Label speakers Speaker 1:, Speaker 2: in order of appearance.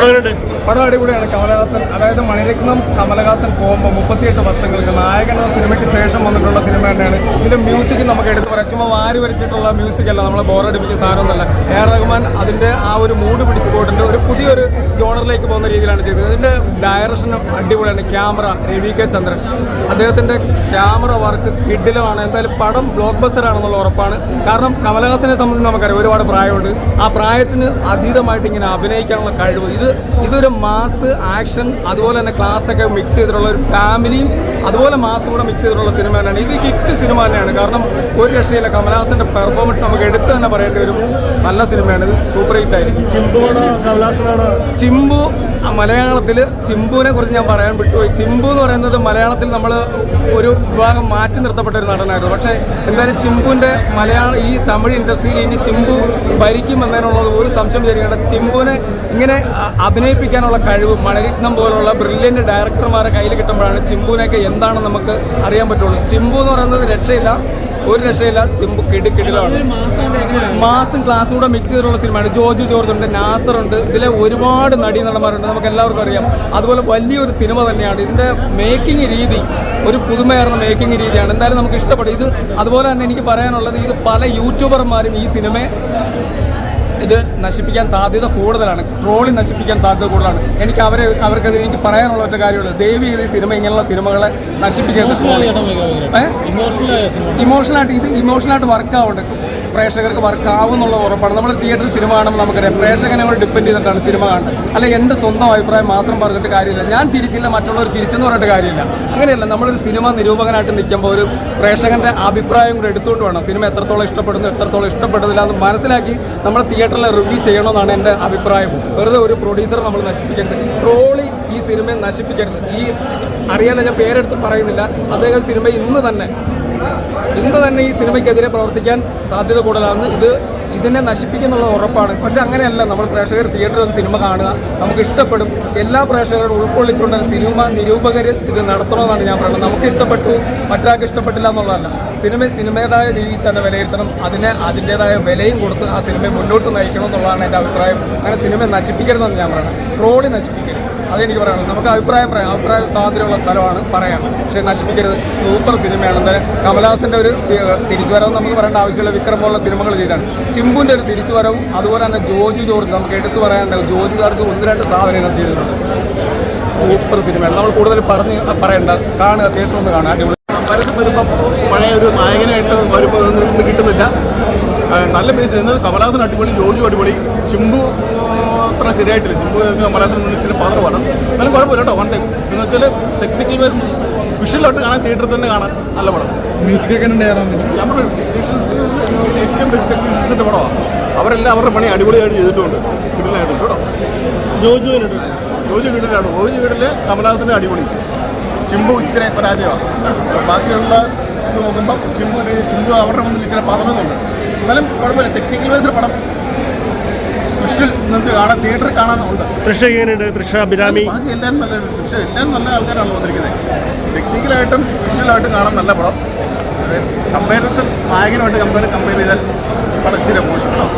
Speaker 1: പടം അടിപൊളിയാണ്. കമലഹാസൻ അതായത് മണിരത്നം കമലഹാസൻ കോമ്പോ മുപ്പത്തിയെട്ട് വർഷങ്ങൾക്ക് നായകൻ എന്ന സിനിമയ്ക്ക് ശേഷം വന്നിട്ടുള്ള സിനിമ തന്നെയാണ്. ഇതിന്റെ മ്യൂസിക് നമുക്ക് എടുത്ത് പറയാം. ചുമ്മാ വാരി വരച്ചിട്ടുള്ള മ്യൂസിക് അല്ല. നമ്മളെ ബോറടിപ്പിക്കുന്ന സാധനമൊന്നുമല്ല. എ ആർ റഹ്മാൻ അതിന്റെ ആ ഒരു മൂഡ് പിടിച്ചു ജോണറിലേക്ക് പോകുന്ന രീതിയിലാണ് ചെയ്തത്. ഇതിന്റെ ഡയറക്ഷനും അടിപൊളിയാണ്. Camera Ravi K Chandran. അദ്ദേഹത്തിന്റെ ക്യാമറ വർക്ക് കിഡിലുമാണ് എന്തായാലും പടം ബ്ലോക്ക് ബസ്റ്ററാണെന്നുള്ള ഉറപ്പാണ്. കാരണം കമലഹാസനെ സംബന്ധിച്ച് നമുക്കറിയാം ഒരുപാട് പ്രായമുണ്ട്. ആ പ്രായത്തിന് അതീതമായിട്ട് ഇങ്ങനെ അഭിനയിക്കാനുള്ള കഴിവ്. ഇത് ഇതൊരു മാസ് ആക്ഷൻ അതുപോലെ തന്നെ ക്ലാസ് ഒക്കെ മിക്സ് ചെയ്തിട്ടുള്ള ഒരു ഫാമിലി അതുപോലെ മാസ് കൂടെ മിക്സ് ചെയ്തിട്ടുള്ള സിനിമ തന്നെയാണ്. ഇത് ഹിറ്റ് സിനിമ തന്നെയാണ്. കാരണം ഒരു രക്ഷയില്ല കമലഹാസന്റെ പെർഫോമൻസ് നമുക്ക് എടുത്ത് തന്നെ പറയേണ്ടി വരും. നല്ല സിനിമയാണ് ഇത്. സൂപ്പർ ഹിറ്റ് ആയിരിക്കും. ചിമ്പു മലയാളത്തിൽ ചിമ്പുവിനെ കുറിച്ച് ഞാൻ പറയാൻ വിട്ടുപോയി. ചിമ്പു എന്ന് പറയുന്നത് മലയാളത്തിൽ നമ്മൾ ഒരു വിഭാഗം മാറ്റി നിർത്തപ്പെട്ട ഒരു നടനായിരുന്നു. പക്ഷേ എന്തായാലും ചിമ്പുവിന്റെ മലയാള ഈ തമിഴ് ഇൻഡസ്ട്രിയിൽ ഇനി ചിമ്പു ഭരിക്കുമെന്നതിനുള്ളത് ഒരു സംശയം വിചാരിക്കേണ്ട. ചിമ്പുവിനെ ഇങ്ങനെ അഭിനയിപ്പിക്കാനുള്ള കഴിവ് മണിരത്നം പോലുള്ള ബ്രില്യന്റ് ഡയറക്ടർമാരെ കയ്യിൽ കിട്ടുമ്പോഴാണ് ചിമ്പുവിനെയൊക്കെ എന്താണെന്ന് നമുക്ക് അറിയാൻ പറ്റുള്ളൂ. ചിമ്പു എന്ന് പറയുന്നത് രക്ഷയില്ല. ഒരു രക്ഷയില്ല ചെമ്പ് കിടുക്കിടിലാണ് മാസം ക്ലാസ് കൂടെ മിക്സ് ചെയ്തിട്ടുള്ള സിനിമയാണ് ജോജു ജോർജ് ഉണ്ട് നാസർ ഉണ്ട്. ഇതിലെ ഒരുപാട് നടീ നടന്മാരുണ്ട്. നമുക്ക് എല്ലാവർക്കും അറിയാം. അതുപോലെ വലിയൊരു സിനിമ തന്നെയാണ്. ഇതിന്റെ മേക്കിംഗ് രീതി ഒരു പുതുമയാർന്ന മേക്കിംഗ് രീതിയാണ്. എന്തായാലും നമുക്ക് ഇഷ്ടപ്പെടും. ഇത് അതുപോലെ തന്നെ എനിക്ക് പറയാനുള്ളത് ഇത് പല യൂട്യൂബർമാരും ഈ സിനിമയെ ഇത് നശിപ്പിക്കാൻ സാധ്യത കൂടുതലാണ്. ട്രോളി നശിപ്പിക്കാൻ സാധ്യത കൂടുതലാണ്. എനിക്ക് അവരെ അവർക്കത് എനിക്ക് പറയാനുള്ള ഒറ്റ കാര്യമുള്ളൂ. ദേവി ഈ സിനിമ ഇങ്ങനെയുള്ള സിനിമകളെ നശിപ്പിക്കാൻ ഇമോഷണലായിട്ട് ഇത് ഇമോഷണലായിട്ട് വർക്ക് ആവുന്നുണ്ട് പ്രേക്ഷകർക്ക് വർക്കാവുന്നുള്ള ഉറപ്പാണ്. നമ്മൾ തിയേറ്ററിൽ സിനിമ കാണുമ്പോൾ നമുക്കറിയാം. പ്രേക്ഷകനെ കൂടെ ഡിപ്പെൻഡ് ചെയ്തിട്ടാണ് സിനിമ കാണുന്നത്. അല്ലെ എന്റെ സ്വന്തം അഭിപ്രായം മാത്രം പറഞ്ഞിട്ട് കാര്യമില്ല. ഞാൻ ചിരിച്ചില്ല മറ്റുള്ളവർ ചിരിച്ചെന്ന് പറഞ്ഞിട്ട് കാര്യമില്ല. അങ്ങനെയല്ല നമ്മളൊരു സിനിമ നിരൂപകനായിട്ട് നിൽക്കുമ്പോൾ ഒരു പ്രേക്ഷകന്റെ അഭിപ്രായം കൂടെ എടുത്തുകൊണ്ട് വേണം. സിനിമ എത്രത്തോളം ഇഷ്ടപ്പെടുന്നു എത്രത്തോളം ഇഷ്ടപ്പെടുന്നില്ല എന്ന് മനസ്സിലാക്കി നമ്മൾ തിയേറ്ററിൽ റിവ്യൂ ചെയ്യണമെന്നാണ് എന്റെ അഭിപ്രായം. വെറുതെ ഒരു പ്രൊഡ്യൂസർ നമ്മൾ നശിപ്പിക്കരുത്. ട്രോളി ഈ സിനിമയെ നശിപ്പിക്കരുത്. ഈ അറിയാതെ ഞാൻ പേരെടുത്ത് പറയുന്നില്ല. അദ്ദേഹം സിനിമ ഇന്ന് തന്നെ ഇന്ന് തന്നെ ഈ സിനിമയ്ക്കെതിരെ പ്രവർത്തിക്കാൻ സാധ്യത കൂടുതലാണ് ഇത് ഇതിനെ നശിപ്പിക്കുന്നുള്ളത് ഉറപ്പാണ്. പക്ഷെ അങ്ങനെയല്ല നമ്മൾ പ്രേക്ഷകർ തിയേറ്ററിൽ വന്ന് സിനിമ കാണുക. നമുക്ക് ഇഷ്ടപ്പെടും. എല്ലാ പ്രേക്ഷകരും ഉൾക്കൊള്ളിച്ചുകൊണ്ട് സിനിമ നിരൂപകർ ഇത് നടത്തണമെന്നാണ് ഞാൻ പറയുന്നത്. നമുക്ക് ഇഷ്ടപ്പെട്ടു മറ്റൊരാൾക്ക് ഇഷ്ടപ്പെട്ടില്ല എന്നുള്ളതല്ല. സിനിമ സിനിമയുടേതായ രീതിയിൽ തന്നെ വിലയിരുത്തണം. അതിനെ അതിന്റേതായ വിലയും കൊടുത്ത് ആ സിനിമയെ മുന്നോട്ട് നയിക്കണം എന്നുള്ളതാണ് എന്റെ അഭിപ്രായം. അങ്ങനെ സിനിമ നശിപ്പിക്കരുതെന്ന് ഞാൻ പറയുന്നത് ട്രോളി നശിപ്പിക്കരുത്. അതെനിക്ക് പറയാനുള്ളത്. നമുക്ക് അഭിപ്രായം പറയാം. അഭിപ്രായ സ്വാതന്ത്ര്യമുള്ള സ്ഥലമാണ് പറയാം. പക്ഷേ നശിപ്പിക്കരുത്. സൂപ്പർ സിനിമയാണ് എന്തായാലും കമലഹാസന്റെ ഒരു തിരിച്ചു തിരിച്ചുവരവ് നമുക്ക് പറയേണ്ട ആവശ്യമില്ല. വിക്രം പോലുള്ള സിനിമകൾ ചെയ്താണ്. ചിമ്പുവിന്റെ ഒരു തിരിച്ചുവരവും അതുപോലെ തന്നെ ജോജു ജോർജ് നമുക്ക് എടുത്തു പറയാനുണ്ട് ജോജുകാർക്ക് ഒന്ന് രണ്ട് സാധനങ്ങൾ ചെയ്തിട്ടുണ്ട്. സൂപ്പർ സിനിമയാണ് നമ്മൾ കൂടുതൽ പറഞ്ഞ് പറയണ്ട കാണുക തിയേറ്ററിൽ ഒന്ന് കാണുക. അടിപൊളി.
Speaker 2: പരസ്യം വരുമ്പോൾ പഴയ ഒരു നായകനായിട്ട് വരുമ്പോൾ കിട്ടുന്നില്ല. നല്ല ബേസ് ചെയ്യുന്നത് കമലഹാസൻ അടിപൊളി ജോജു അടിപൊളി. ചിമ്പു അത്ര ശരിയായിട്ടില്ല. ചിമ്പു കമലഹാസൻ ഇച്ചിരി പാത്രമാണ്. എന്നാലും കുഴപ്പമില്ല കേട്ടോ വൺ ടൈം എന്ന് വെച്ചാൽ ടെക്നിക്കൽ ബേസ് വിഷ്വലായിട്ട് കാണാൻ തിയേറ്ററിൽ തന്നെ കാണാൻ നല്ല പടം.
Speaker 3: മ്യൂസിക് ഒക്കെ ഉണ്ടായിരുന്നു
Speaker 2: ഏറ്റവും ബെസ്റ്റ് ടെക്നീഷ്യൻസിന്റെ പടമാണ് അവരെല്ലാം അവരുടെ പണി അടിപൊളിയായിട്ട് ചെയ്തിട്ടുണ്ട്. വീട്ടിലായിട്ടുണ്ട് കേട്ടോ.
Speaker 3: ജോജുവിനുണ്ട്
Speaker 2: ജോജു വീട്ടിലാണ് ജോജു വീട്ടിൽ കമലഹാസന്റെ അടിപൊളി. ചിമ്പു ഇച്ചിരി പരാജയമാണ്. ബാക്കിയുള്ള ഇത് നോക്കുമ്പോൾ ചിമ്പു ചിമ്പു അവരുടെ മുന്നിൽ ഇച്ചിരി പതറുന്നുണ്ട്. എന്നാലും കുഴപ്പമില്ല. ടെക്നിക്കൽ വൈസ് പടം. തൃശ്ശിൽ നിങ്ങൾക്ക് കാണാൻ തിയേറ്ററിൽ കാണാനുണ്ട്
Speaker 3: തൃശ്ശ എങ്ങനെയുണ്ട്? തൃഷ അഭിരാമി?
Speaker 2: ബാക്കി എല്ലാവരും നല്ല തൃശ്ശ എല്ലാവരും നല്ല ആൾക്കാരാണ് വന്നിരിക്കുന്നത്. ടെക്നിക്കലായിട്ടും വിഷ്വലായിട്ടും കാണാൻ നല്ല പടം. കമ്പാരിസൺ നായകനുമായിട്ട് കമ്പയർ കമ്പയർ ചെയ്താൽ മോശം കേട്ടോ